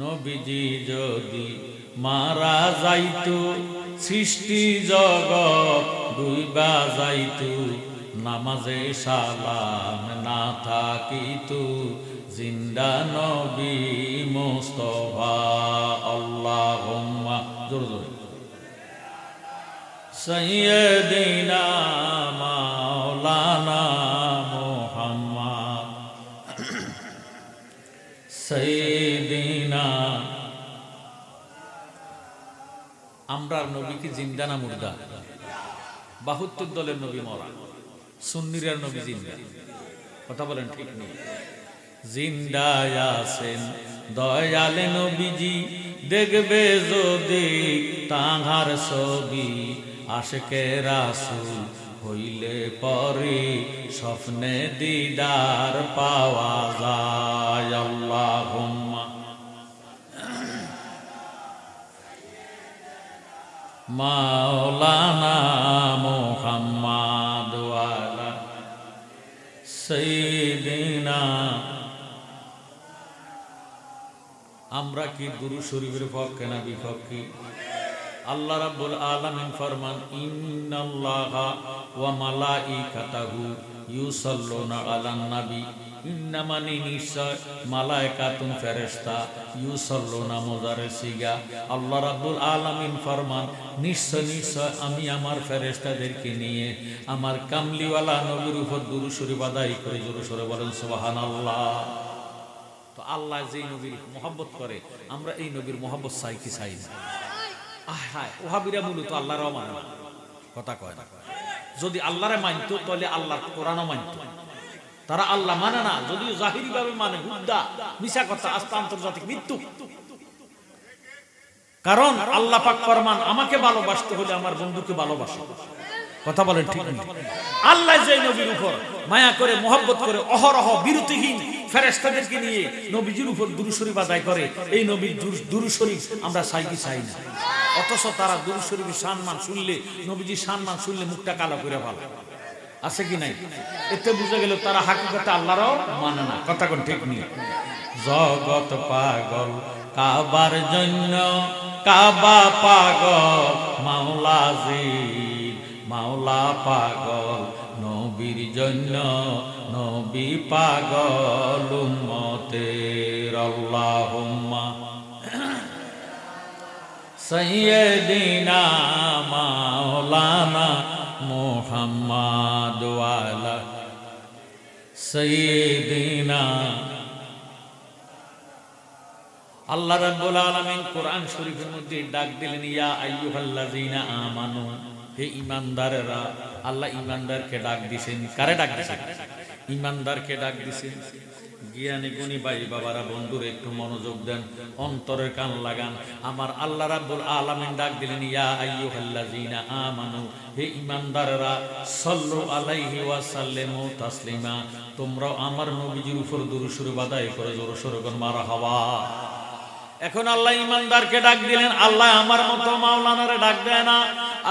নবীজি যদি মারা যাইতো, সৃষ্টি জগৎ ডুইবা যাইতো নামাজে সালাম না থাকিতো, জিন্দা নবী মোস্তফা আল্লাহ জোর, জোরে। সৈয়দিনা মাওলানা আমরা নবীকে জিন্দা না মুর্দা? বাহাত্তর দলের নবী মরা, সুন্নিরের নবী জিন্দা। কথা বলেন ঠিক নেই। জিন্দায় আছেন নবীজি, দেখবে যদি তাহার ছবি আশকে রাসুল হইলে পরে স্বপ্নে দিদার পাওয়া যায়। আল্লাহ মাওলানা মোহাম্মদ ওয়ালা সৈদিনা আমরা কি গুরু শরীফের পক্ষে না বিপক্ষে আল্লাহ রাব্বুল আলামিন ফরমান, ইন্নাল্লাহা ওয়া মালাইকাতাহু ইউসাল্লুনা আলান নবী ইন্নামানি নিশ্চয় মালাইকাতুন ফেরেশতা ইউসাল্লুনা মুজারে সিগা আল্লাহ রাব্বুল আলামিন ফরমান, নিশ্চয় নিশ্চয় আমি নবীর উপর করে তো আল্লাহ যেই মোহাব্বত আমরা এই নবীর মোহাব্বত চাই কি চাই ওহাবিরা মূলত আল্লাহরও মানে কথা কয় যদি আল্লাহরে মানতো, তাহলে আল্লাহর কোরআনও মানতো। তারা আল্লাহ মানে না, যদিও জাহিরি ভাবে মানে হুদ্দা মিশা কথা আস্থা আন্তর্জাতিক মৃত্যু। কারণ আল্লাহ পাক ফরমান, আমাকে ভালোবাসতে হলে আমার বন্ধুকে ভালোবাসো। কথা বলেন ঠিক আল্লাহ যে নবীর উপর মায়া করে, মোহব্বত করে, অহরহ, বিরতিহীন ফেরেস্তাদেরকে নিয়ে নবীজির উপর দুরুশরীফ আদায় করে, এই নবীর দুরুশরীফ আমরা চাই কি চাই না? অথচ তারা দুরুশরীফের সম্মান শুনলে, নবীজির সম্মান শুনলে মুখটা কালো করে ভালো আছে কি নাই? এতে বুঝে গেল তারা হাকিকতে আল্লাহরও মানে না। কথা কোন ঠিক নেই? জগৎ পাগল, কাবার জন্য কাবা পাগল মাওলাজি মাওলা পাগল, নবীর জন্য নবী পাগল উম্মতের আল্লাহুম্মা। সৈয়দিনা মাওলানা মোহাম্মদ ওয়ালা সৈয়দিনা আল্লাহ রাব্বুল আলামিন কোরআন শরীফের মধ্যে ডাক দিলেন, ইয়া আইয়ুহাল্লাযিনা আমানু, হে ঈমানদাররা, আল্লাহ ঈমানদারকে ডাক দিবেন কারে ডাক দিবেন ঈমানদারকে ডাক দিছেন। জ্ঞানী গুণী ভাই বাবারা, বন্ধুর, একটু মনোযোগ দেন, অন্তরের কান লাগান। আমার আল্লাহ রাব্বুল আলামিন ডাক দিলেন, ইয়া আইয়ুহাল্লাযিনা আমানু, হে ইমানদাররা সাল্লু আলাইহি ওয়া সাল্লিমু তাসলিমা তোমরা আমার নবীজির উপর দুরূদ আদায় করে জোরে সোরে কোন মারহাবা। এখন আল্লাহ ইমানদারকে ডাক দিলেন, আল্লাহ আমার মতো মাওলানারে ডাক দেয় না।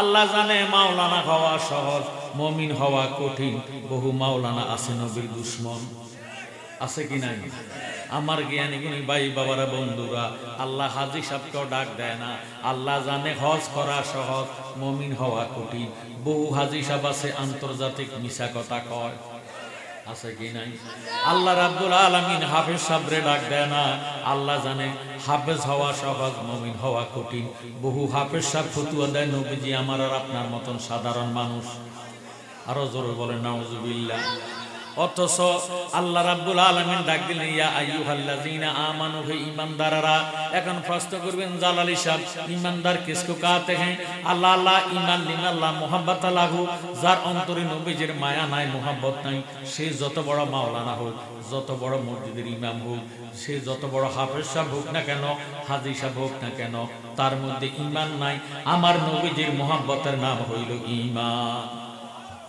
আল্লাহ জানে মাওলানা হওয়া সহজ, মমিন হওয়া কঠিন, বহু মাওলানা আছে নবীর দুশ্মন। আছে কি নাই? আমার জ্ঞানী গুণী ভাই বাবারা, বন্ধুরা, আল্লাহ হাজি সাহেবকেও ডাক দেয় না। আল্লাহ জানে হজ করা সহজ, মমিন হওয়া কঠিন। বহু হাজি সাহেব আছে, আন্তর্জাতিক মিশা কথা কয়। আছে কি নাই? আল্লাহ রাব্বুল আলামিন হাফেজ সাবরে ডাক দেয় না। আল্লাহ জানে হাফেজ হওয়া সহজ, মমিন হওয়া কঠিন। বহু হাফেজ সাহেব ফতুয়া দেয়, নবীজি আমার আর আপনার মতন সাধারণ মানুষ। আরও জোরে বলেন, নাউজুবিল্লাহ। অথচ আল্লাহ রাব্বুল ডাক দিলেন, ইয়া আইয়ুহাল্লাযিনা আমানু, হে এখন প্রশ্ন করবেন, জালালি কিসকো কাতে হ্যাঁ? আল্লাহ আল্লাহ যার অন্তরে মায়া নাই, মুহাব্বত নাই, সে যত বড় মাওলানা হোক, যত বড় মসজিদের ইমাম হোক, সে যত বড় হাফেজ সাহেব হোক না কেন, হাজি সাহেব হোক না কেন, তার মধ্যে ইমান নাই। আমার নবীজির মুহাব্বতের নাম হইল ঈমান।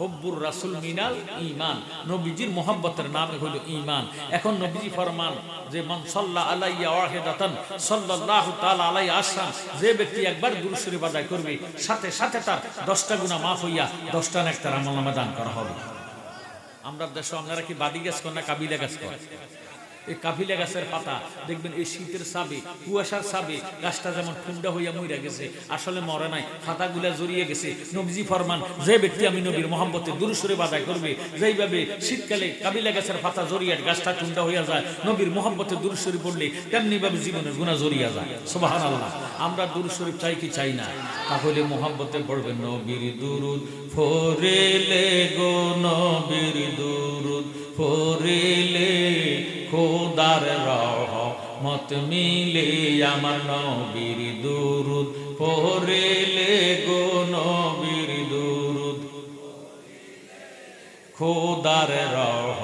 হব্বুর রাসুল মিনাল ইমান নবীজির মোহাম্মতের নাম হইল ইমান এখন নবীজি ফরমান যে মান সাল্লাহ আলাইয়া ওয়াহিদাতান, সাল্লাল্লাহু তাআলা আলাই আসান যে ব্যক্তি একবার দুরূদ শরীফ আদায় করবে, সাথে সাথে তার 10টা গুনাহ মাফ হইয়া 10টা নেকটার আমলনামা দান করা হবে। আমরা দেশে আপনারা কি বাদি গাছ কর না কাবিলা গাছ এই কাফিলা গাছের পাতা, দেখবেন এই শীতের সাবে, কুয়াশার সাবে, গাছটা যেমন ঠান্ডা হইয়া মইরা গেছে, আসলে মরে নাই পাতাগুলা জড়িয়ে গেছে। নবজি ফরমান, যে ব্যক্তি আমি নবীর মোহাম্মতে দুরুসুরে বাজায় করবে, যেইভাবে শীতকালে কাবিলা গাছের পাতা জড়িয়ে গাছটা ঠান্ডা হইয়া যায়, নবীর মোহাম্মতে দুরুসুরি পড়লে তেমনি ভাবে জীবনের গুণা জড়িয়া যায়। সুবাহান আল্লাহ আমরা দুরুসুরি চাই কি চাই না? তাহলে মোহাম্মতে পড়বেন, নবীর দুরুদ ফোরেলে গো, নবীর দুরুদ ফোরেলে খোদার রহ মত মিলে আমার নবীর দুরুদ। পড়েলে গো নবীর দুরুদ। খোদার রহ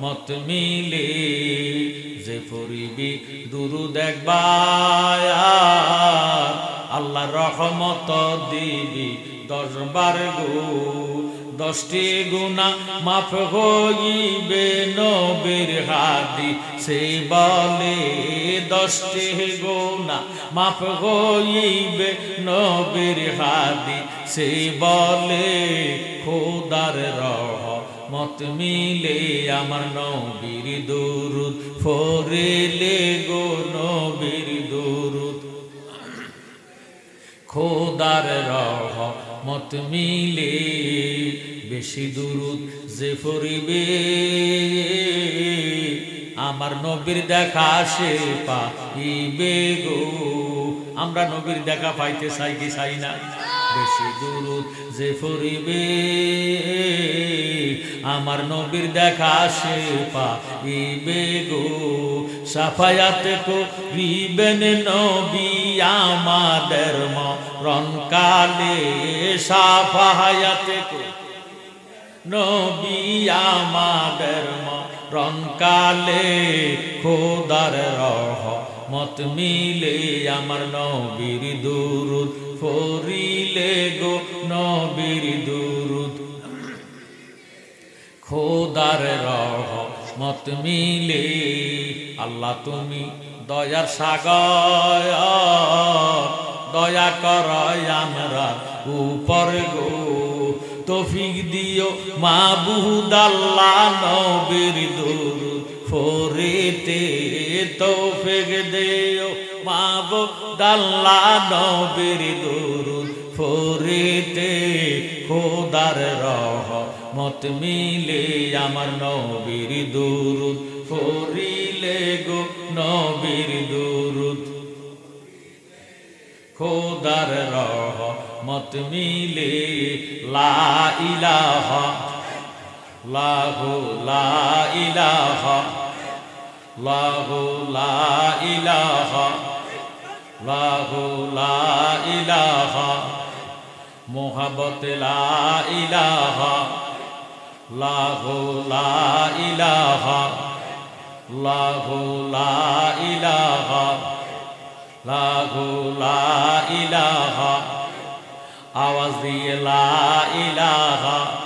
মত মিলে যে পড়িবি দুরুদ একবার। আল্লাহ রহমত দিবি দশবার গো। দশটি গুণা মাফ হইবে নবীর হাদি। সে বলে দশটি গুণা মাফ হইবে নবীর হাদি। সে বলে খোদার রহ মত মিলে আমার নবীর দুরুদ। ফরেলে গো নবীর দুরুদ। খোদার রহ মত মিলে বেশি দূরত যে ফরিবে আমার নবীর দেখা সে পাইবে গো। আমরা নবীর দেখা পাইতে চাই কি চাই না? বেশি দূরত যে ফরিবে, আমার নবীর দেখা সে পাইবে গো। সাফায়াতে করিবেন নবী আমাদের মরণ কালে, সাফায়াতে নবী আমাদের মরণ কালে, খোদার রহ মত মিলে আমার নবীর দুরুদ। ফরিলে গো নবীর দুরুদ। খোদার রহ মত মিলে আল্লাহ তুমি দয়ার সাগর। দয়া কর আমরা উপর গো। তফিক দিও মাবুদ আল্লাহ নবীর দূর ফোরেতে তৌফিক দিও। মাবুদ আল্লাহ নবীর দূর ফোরেতে খোদার রহ মত মিলে আমার নবীর দুরুদ। ফরিলে গো নবীর দুরুদ। খোদার রহ মত মিলে লা ইলাহা লাহু লা ইলাহা লাহু লা ইলাহা লাহু লা ইলাহা মোহাবত লা ইলাহা লাহু লা ইলাহা লাহু লা ইলাহা লাহু লা ইলাহা, আওয়াজ দিয়ে লা ইলাহা।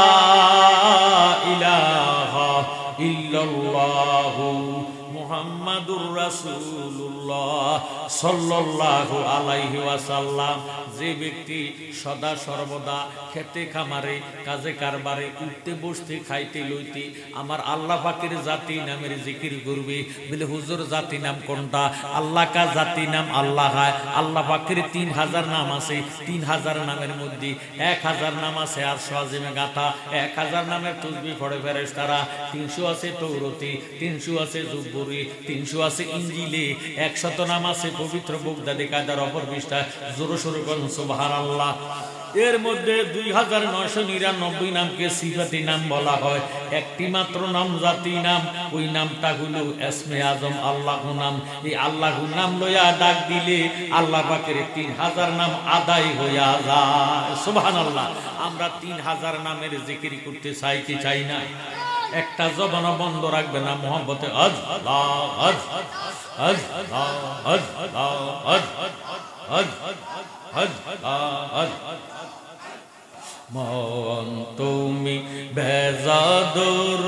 যে ব্যক্তি সদা সর্বদা খেতে খামারে, কাজে কারবারে, উঠতে বসতে খাইতে লইতে আমার আল্লাহ পাকের জাতি নামের জিকির করবে, বলে হুজুর জাতি নাম কোনটা? আল্লাহ কা জাতি নাম আল্লাহ হয়। আল্লাহ পাকের তিন হাজার নাম আছে, তিন হাজার নামের মধ্যে এক হাজার নাম আছে আর সোয়াজিমে গাথা এক হাজার নামের তুসবি ফড়ে ফেরেস তারা তিনশো আছে তৌরতি তিনশো আছে জুব্বুরি, তিনশো আছে ইঞ্জিলে, একশত নাম আছে পবিত্র বগদাদি কায়দার অপর পৃষ্ঠা, জোরো সরু করুন সুবাহার আল্লাহ এর মধ্যে দুই হাজার নয়শো নিরানব্বই নামকে সিফাতি নাম বলা হয়। একটি মাত্র নাম, জাতি নাম, ওই নামটা হলো এসমে আজম আল্লাহ নাম। এই আল্লাহ নাম লইয়া ডাক দিলে আল্লাহ পাকের তিন হাজার নাম আদায় হইয়া যায়। সুবহান আল্লাহ আমরা তিন হাজার নামের জিকির করতে চাই কি চাই না। একটা জবান বন্ধ রাখবে না মোহাম্মতে আজ আজ আজ আজ আজ আজ আজ মন তুমি বেজাদুর,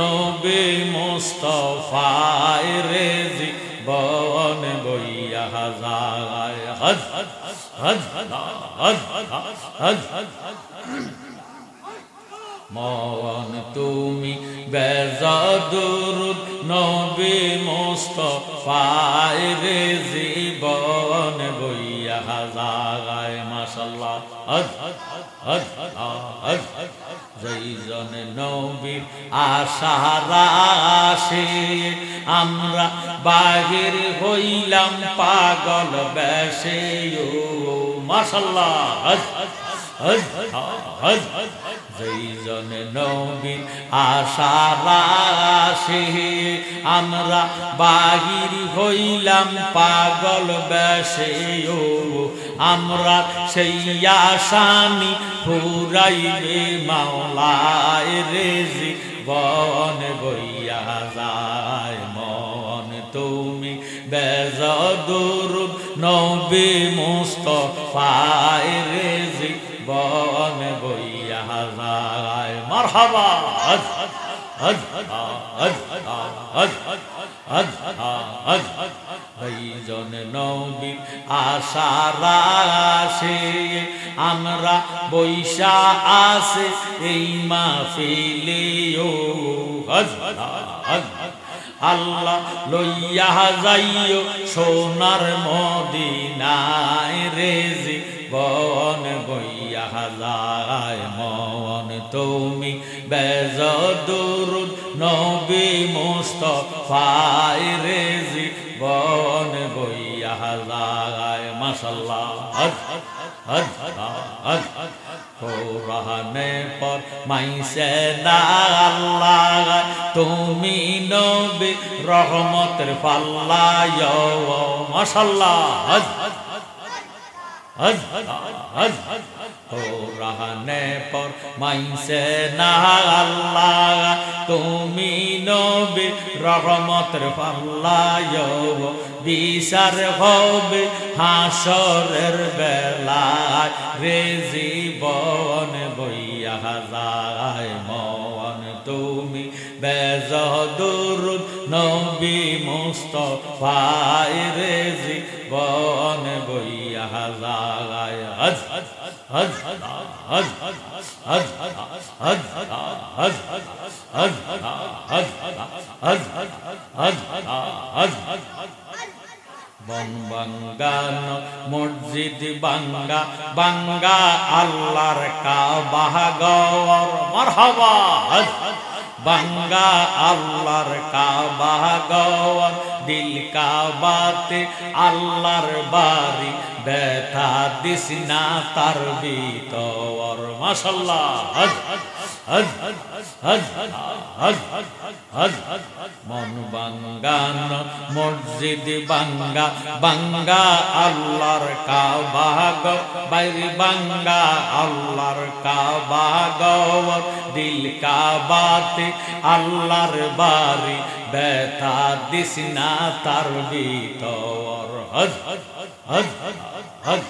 নবী মুস্তফায় রে জীবন বইয়া যায় হজ হজ হজ হজ হজ হজ। মন তুমি বেজাদুরুদ নবী মুস্তফায় রে জীবন বইয়া হাজারায় মাশাল্লাহ হদ হদ হদ জৈজন নবীর আশারাশে আমরা বাহির হইলাম পাগল বেশে, ও মাশাল্লাহ হদ হজ হজ নবীর আশারা আমরা বাহির হইলাম পাগল বেশে আমরা সেই আসানি ফুরাইবে মাওলায় রেজি, বন বইয়া যায় মন। তুমি বেজ বেজদুর নবী মুস্তফায় রেজি বন বইয়া মারহাবা। হজ হজ হজ হজ হজ হজ আমরা বৈশা আসে এই মাহফিলে। ও হজ হজ, আল্লাহ লইয়া যাইও সোনার মদিনায় রেজি বন বইয়া শাহজায় মন তুমি বেজ দুরুদ নবী মুস্ত রেজি বন বইয়া লাগায় মাসাল্লাহ হজ হজ হজ हो रहने पर मैं से अल्लाह তুমি নবী রহমতের পাল্লা মাশাল্লাহ হজ हज हज তুমি নবীর রহমতের পাল্লায় বিচার হবে হাসরের বেলা রে জীবন বইয়া যায় মন। তুমি বেজ দুর নবী মুস্তফায়। রে জীবন বইয়া যায় হজ হজ হজ হজ হজ হজ হজ হজ হজ হজ হজ হজ হজ বন বাঙ্গান মসজিদ বাঙ্গা বাঙ্গা আল্লাহর কাবাহ গওর মারহাবা হজ বাঙ্গা আল্লাহর কাবাহ গওর দিল কাবাতে, আল্লাহর বাড়ি ব্যথা দিস না তার ভিতর। মাশাল্লাহ। হজ হজ হজ হজ হজ, মন বাঙ্গান, মসজিদ বাঙ্গা বাঙ্গা আল্লাহর কাবা গো, বাইরে বাঙ্গা আল্লাহর কাবা গো। দিল কাবাতে আল্লাহর বাড়ি ব্যথা দিস না তার ভিতর। হজ হজ হজ।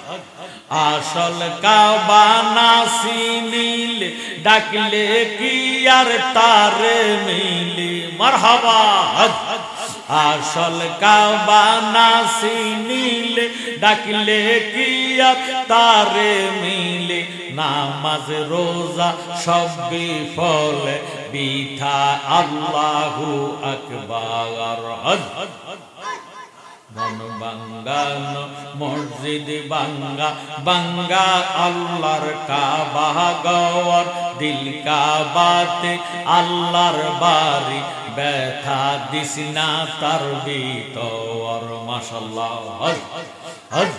আসল কাবা নাসি নীল ডাকলে কি আর তার মিলি? মারহাবা, হজ। আসল কাবা নাসি নীল ডাকলে কি আর তার মিলে? নামাজ, রোজা, সব বিফল বিথা আল্লাহু আকবার হজ মন বাঙ্গান মসজিদ বাঙ্গা বাঙ্গা আল্লাহর কাবা গওয়ার, দিল কাবাতে আল্লাহর বাড়ি, ব্যথা দিস না তার ভিতর। মাশাল্লাহ হজ হজ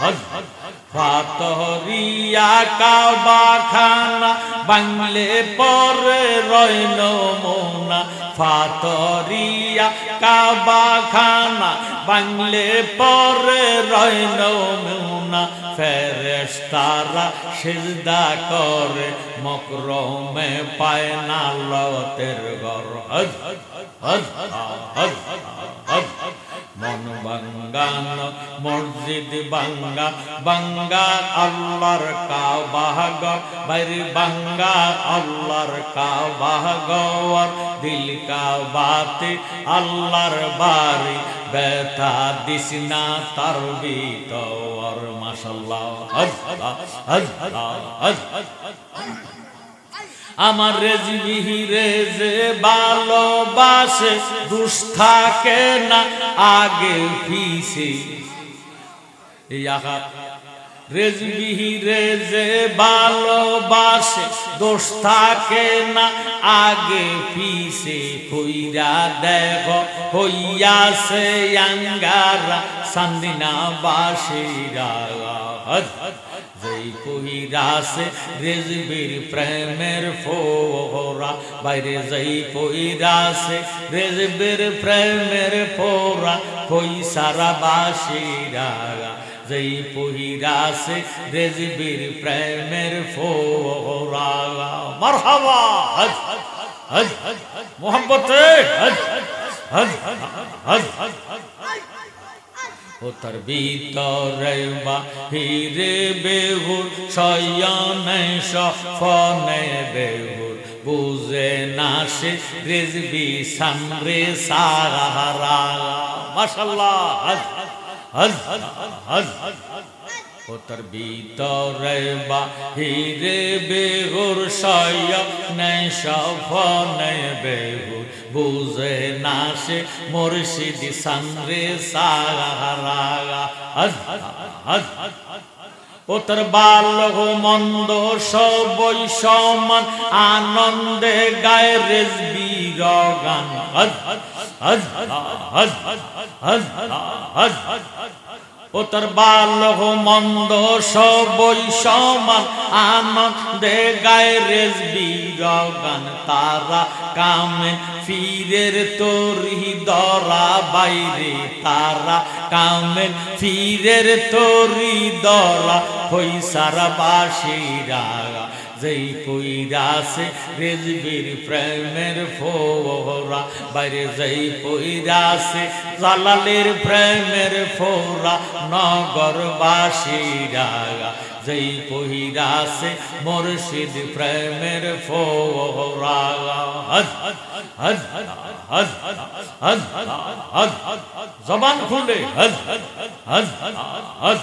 হজ হজ ফাতহরিয়া কাবা খানা বাংলে পরে রইল মোনা ফাতরিয়া কাবা খানা বাংলে পরে রইল মোনা ফেরেস্তারা সিজদা করে মকরমে পায় না লতের ঘর হজ হজ হজ হজ হজ মন বাঙ্গান, মসজিদ বাঙ্গা বাঙ্গা আল্লাহর কাবাগ বাইরে বাঙ্গা আল্লাহর কাবাগর দিল কাবাতে আল্লাহর বাড়ি, ব্যথা দিস না তার ভিতর। মাশাল্লাহ আল্লাহ আল্লাহ আল্লাহ আমার রেজবিহিরে যে ভালোবাসে দুষ থাকে না আগে পিছে ইহা রেজবিহি রেজে ভালোবাসে, দোষ থাকে না, আগে পিছে কইরা দেখ, হইয়াছে আঙ্গারা সান্দিনা বাসিরা যেই কহিরাসে রেজবির প্রেমের ফোরা বাইরে যেই কহিরাসে রেজবির প্রেমের ফোরা কই সারা বাসিরা যেই পহিরাসে রেজবির প্রেমের ফোরা। মারহাবা! হজ হজ হজ মোহাম্মতে হজ হজ হজ হজ। ও তার ভিতরে বাহিরে বেহুর শয়নে সফনে বেহুর। বুঝে না সে রেজবি সামরে সারা মাশাল্লাহ হজ হজ। হজ হজ হজ ও তার ভিতরে বাহিরে বেহুর শয়নে সফনে বেহুর। বুঝে না সে মুর্শিদ সঙ্গে সারা হজ হজ ও তোর বাল্য মন্দ সবই সমান আনন্দে গায়ে রেজবি গান হজ হজ হজ হজ হজ হজ হজ ও তার বাল্য মন্দ সবই সমান আনন্দে গায়ে রেজবি গান তারা কামে ফিরের তরি দরা বাইরে তারা কামে ফিরের তরি দরা হই সারা বাসিরা যেই কইরাসে রেজবির প্রেমের ফোরা বাইরে যেই কইরাসে জালালের প্রেমের ফোরা নগরবাসীরা যেই কহিরাসে মুর্শিদ প্রেমের ফোরা হজ হজ হজ হজ জবান খুলে হজ হজ হজ হজ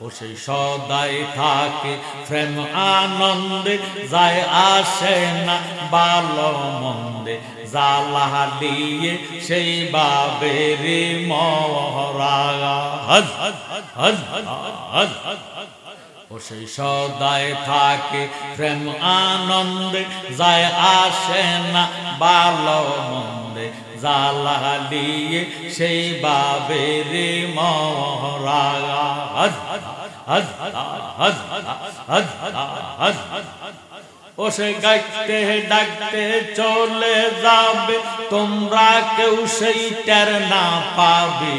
ও সেই সদাই থাকে প্রেম আনন্দে যায় আসে না বালো মন্দে জালা দিয়ে সেই বাবের মহরা হজ হজ হজ হজ হজ হজ ও সেই সদায় থাকে প্রেম আনন্দে যায় আসে না বালো মন্দে জালা দিয়ে সেই বাবের মহরাগা হজ হজ হজ হজ হজ হজ হজ ও সে গাইতে ডাকতে চলে যাবে, তোমরা কেউ সেই টের না পাবে।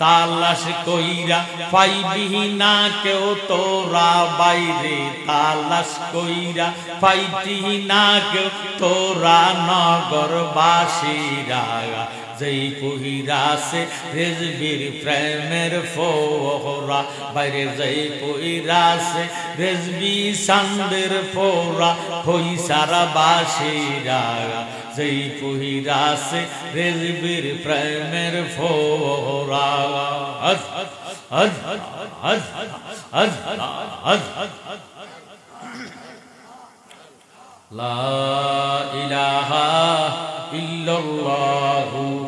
তালাশ কইরা পাইবি না কেউ তোরা বাইরে। তালাশ কইরা পাইতি না কেউ তোরা নগরবাসীরা। যেই কহিরাসে রেজবির প্রেমের ফোরা বাইরে যেই কহিরাসে রেজবি সান্দের ফোরা হই সারা বাসীরা যেই কহিরাসে রেজবির প্রেমের ফোরা হজ হজ হজ হজ হজ হজ হজ ইলাহা ইল্লাল্লাহু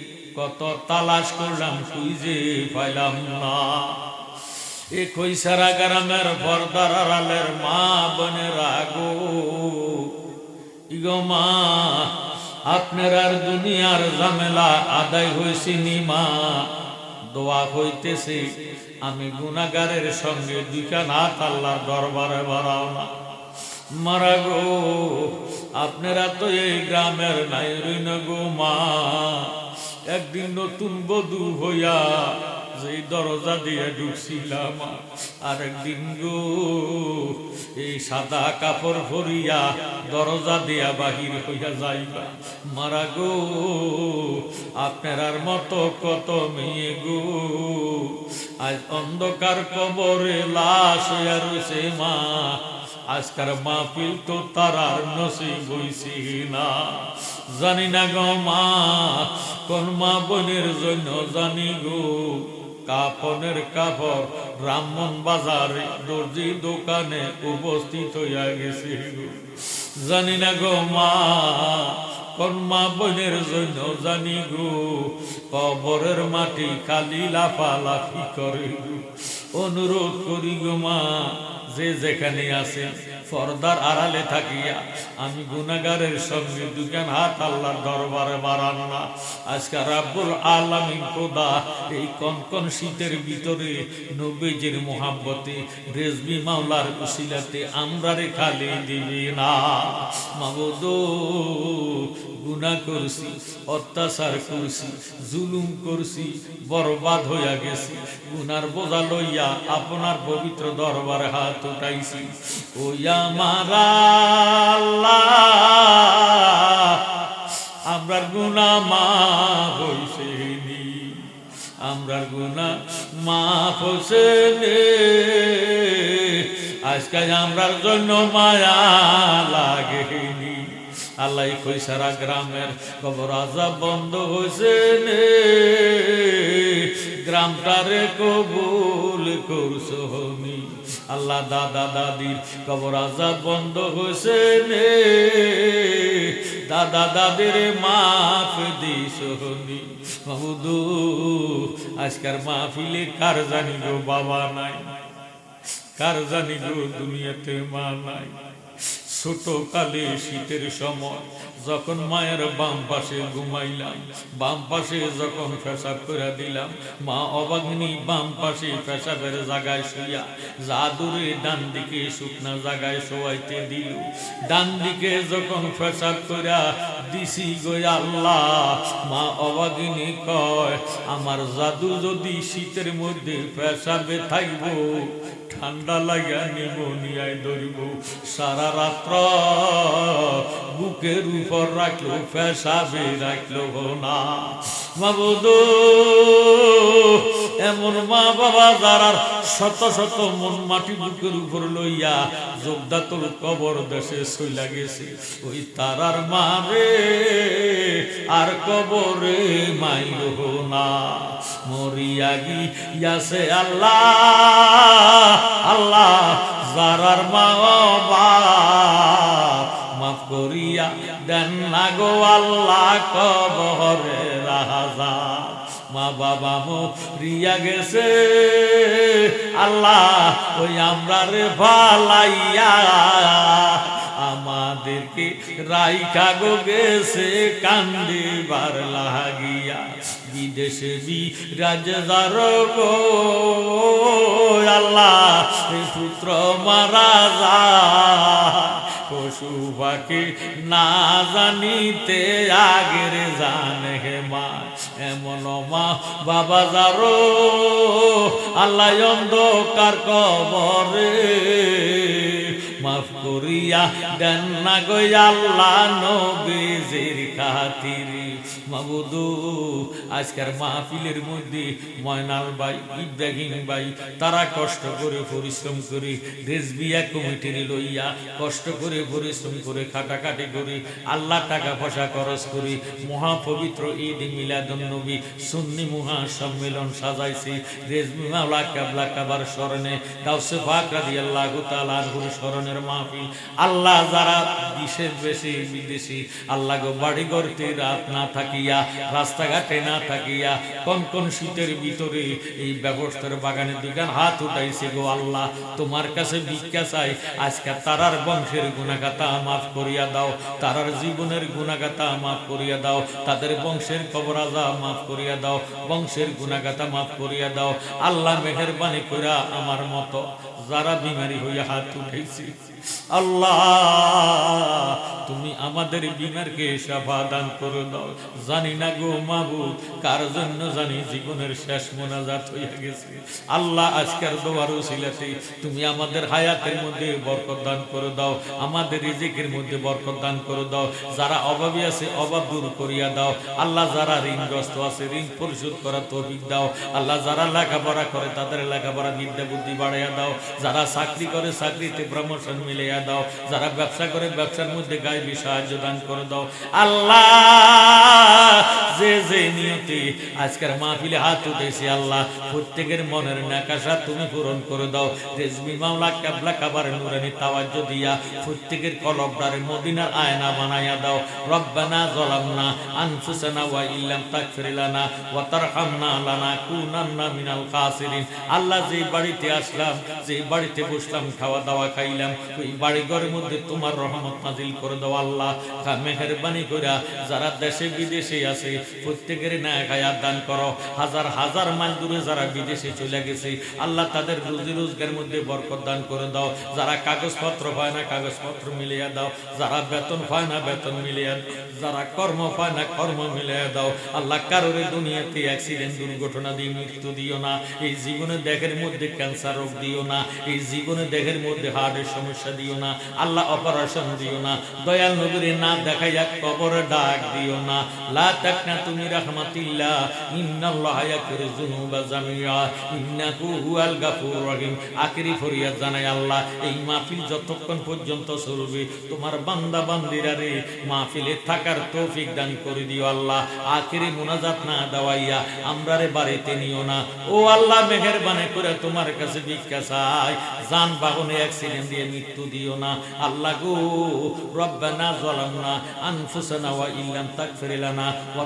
কত তালাশ করলাম খুঁজে পাইলাম না। এ কইসারা গ্রামের পর্দার আড়ালের মা বনে রাগো ইগো মা, আপনার আর দুনিয়ার ঝামেলা আদায় হয়েছে নিমা দোয়া হইতেছে, আমি গুনাগারের সঙ্গে দুইখান হাত আল্লাহর দরবারে বাড়াও না। মারা গো, আপনারা তো এই গ্রামের নাই রইন গো মা। একদিন নতুন বধূ হইয়া যে দরজা দিয়ে ঢুকছিলাম আর একদিন গো, এই সাদা কাপড় ভরিয়া দরজা দিয়া বাহির হইয়া যাইবা। মারা গো, আপনার মতো কত মেয়ে গো। আজ অন্ধকার কবরে লাশ হইয়া রয়েছে মা আজকার মাহফিল তো তারার নসিব হইছি না। জানি না গো মা, কোন মা বোনের জন্য জানি গো। কাফনের কাপড় ব্রাহ্মণ বাজার দর্জি দোকানে উপস্থিত হইয়া গেছে গো। জানি না গো মা, কোন মা বোনের জন্য জানি গো। কবরের মাটি খালি লাফালাফি করে অনুরোধ করি গো মা যে যেখানে আছে পর্দার আড়ালে থাকিয়া আমি গুনাগারের সঙ্গে দুখান হাত আল্লাহর দরবারে বাড়ান না। আজকে রাব্বুল আলামিন খোদা, এই কনকন শীতের ভিতরে নবীজির মোহাব্বতে, রেজবি মাওলার উসিলাতে আমরা রে খালি দিবি না। মাবুদ গুনাহ করছি, অত্যাচার করছি, জুলুম করছি, বরবাদ হইয়া গেছি, গুনার বোঝা লইয়া আপনার পবিত্র দরবারে হাত উঠাইছি। ও আমারা আল্লাহ, আমরার গুনা মা হইছে আমরার গুনা মা হইছে নে আজকে আমরার জন্য মায়া লাগেনি। আল্লাহ কই সারা গ্রামের কবর আজাব বন্ধ হয়েছে গ্রামটারে কবুল করছ আল্লাহ দাদা দাদির কবর আজাদ বন্ধ হয়েছে দাদা দাদের মাফ দিস আজকার মাহফিলে কার জানি গো বাবা নাই? কার জানি গো দুনিয়াতে মা নাই? ছোট কালে শীতের সময় যখন মায়ের বাম পাশে ঘুমাইলাম, বাম পাশে যখন পেশাব করে দিলাম, মা অবাগ্নি বাম পাশে পেশাবের জায়গায় শুইয়া জাদুরে ডান দিকে শুকনা জায়গায় শোয়াইতে দিল। ডান দিকে যখন পেশাব করে দিছি গই আল্লাহ, মা অবাগিনী কয়, আমার জাদু যদি শীতের মধ্যে পেশাবে থাকব ঠান্ডা লাগা নিমোনিয়ায় ধরিব। সারা রাত্র বুকের উপর রাখল, পেশাবে রাখল না মাবুদ এমন মা বাবা যারার শত শত মন মাটি বুকের উপর লইয়া যোগদাতুল কবর দেশে সইলা গেছে। ওই তারার মা মারে আর কবরে মাইল না মরিয়া গিয়াছে আল্লাহ আল্লাহ, যারার মা মাফ করিয়া দেন না গো আল্লাহ কবরে রাজা মা বাবা মরিয়া গেছে, আল্লাহ, ওই আমরা রে ভালাইয়া আমাদেরকে রাইখা গো গেছে কান্দিবার লাগিয়া। বিদেশে বিরাজ যার গো। আল্লাহ পুত্র মারা যায়। পশু পাখি না জানিতে আগের জানে হে মা, এমন মা বাবা যারো। আল্লাহ অন্ধকার কবরে মাফ করিয়া দেন না গো আল্লাহ নবীজির খাতিরে। মাবুদু, আজকের মাহফিলের মধ্যে ময়নাল ভাই, ইব্রাহিম ভাই, তারা কষ্ট করে পরিশ্রম করে রেজবিয়া কমিটির লইয়া কষ্ট করে পরিশ্রম করে খাটাখাটি করে আল্লাহ টাকা পয়সা খরচ করে মহাপবিত্র ঈদ মিলাদুন নবী সুন্নি মহা সম্মেলন সাজাইছে। রেজবি মাওলা কাবার স্মরণে গাউসে পাক রাদিয়াল্লাহু তাআলা আনহুর স্মরণের মাহফিল। আল্লাহ যারা বিশেষ বেশি বিদেশি, আল্লাহ গো বাড়ি রাত না থাকে থাকিয়া, রাস্তাঘাটে না থাকিয়া কোন কোন শীতের ভিতরে এই ব্যবস্থার বাগানে দুগান হাত উঠাইছে গো আল্লাহ। তোমার কাছে ভিক্ষা চাই, আজকে তারার বংশের গুণাগাতা মাফ করিয়া দাও, তারার জীবনের গুণাগাতা মাফ করিয়া দাও, তাদের বংশের কবরাজা মাফ করিয়া দাও, বংশের গুণাগাতা মাফ করিয়া দাও। আল্লাহ মেহেরবানি কইরা আমার মতো যারা বিমারি হইয়া হাত উঠেছি আল্লাহ, তুমি আমাদের করে দাও। জানি না গো মাবুদ, কার জন্য জানি জীবনের শেষ মোনাজাত হইয়া গেছে। আল্লাহ আজকের তুমি আমাদের হায়াতের মধ্যে বরকত দান করে দাও, আমাদের রিজিকের মধ্যে বরকত দান করে দাও। যারা অভাবী আছে, অভাব দূর করিয়া দাও। আল্লাহ যারা ঋণগ্রস্ত আছে, ঋণ পরিশোধ করার তৌফিক দাও। আল্লাহ যারা লেখাপড়া করে, তাদের লেখাপড়া বিদ্যা বুদ্ধি বাড়াইয়া দাও। যারা চাকরি করে, চাকরিতে প্রমোশন মিলিয়া দাও। যারা ব্যবসা করে ব্যবসার মধ্যে গায়ে সাহায্য দান করে দাও। আল্লাহ আজকের মাহফিলে হাত উঠেছি আল্লাহ, প্রত্যেকের মনের নাকাশা তুমি পূরণ করে দাও। রেজমি মামলা কাবলা কাবার নুরানি তাওয়াজ্জ দিয়া প্রত্যেকের কলবদারে মদিনার আয়না বানাইয়া দাও। রব্বানা জলামনা আনফুসানা ওয়া ইল্লাম তাগফির লানা ওয়া তারহামনা লানা কুনান্না মিনাল খাসিরিন। আল্লাহ যে বাড়িতে আসলাম যে বাড়িতে বসলাম, খাওয়া দাওয়া খাইলাম, ওই বাড়ি ঘরের মধ্যে তোমার রহমত নাজিল করে দাও আল্লাহ। মেহেরবানি কইরা যারা দেশে বিদেশে আছে প্রত্যেকের ন্যায় খায়াত দান করো। হাজার হাজার মাইল দূরে যারা বিদেশে চলে গেছে, আল্লাহ তাদের রুজি রোজগার মধ্যে বরকত দান করে দাও। যারা কাগজপত্র পায় না, কাগজপত্র মিলিয়ে দাও। যারা বেতন পায় না, বেতন মিলিয়ে যারা কর্ম পায় না, কর্ম মিলিয়ে দাও। আল্লাহ কারোর দুনিয়াতে অ্যাক্সিডেন্ট দুর্ঘটনা দিয়ে মৃত্যু দিও না। এই জীবনে দেহের মধ্যে ক্যান্সার রোগ দিও না। এই জীবনে দেহের মধ্যে হার্টের সমস্যা দিও না। আল্লাহ অপারেশন দিও না। দয়াল নবীরে না দেখাইয়া কবর ডাক দিও না। লা তুমি ইন্নাল্লাহ ইয়াগফিরু যুনুবা জামিয়া ইন্নাহু হুয়াল রহিম। আখেরি ফরিয়াদ জানাই আল্লাহ, এই মাহফিল যতক্ষণ পর্যন্ত চলবে, তোমার বান্দা বান্দিরা রে, মাহফিলে থাকার তৌফিক দান করে দিও আল্লাহ। আখেরি না আমরা রে বাড়িতে নিও না। ও আল্লাহ, মেহেরবানি করে তোমার কাছে ভিক্ষা চাই। যান বাহনে অ্যাক্সিডেন্ট দিয়ে মৃত্যু দিও না। আল্লাহ গো, রব্বানা যালামনা আনফুসানা ওয়া ইল্লাম তাগফির ওয়া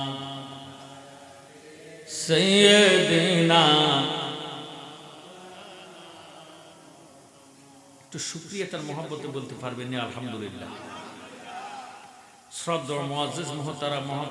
সৈয়দিনা। একটু সুপ্রিয়া তার মহব্বতে বলতে পারবেন আলহামদুলিল্লাহ। শ্রদ্ধ মহাজিজ মহতারা মহ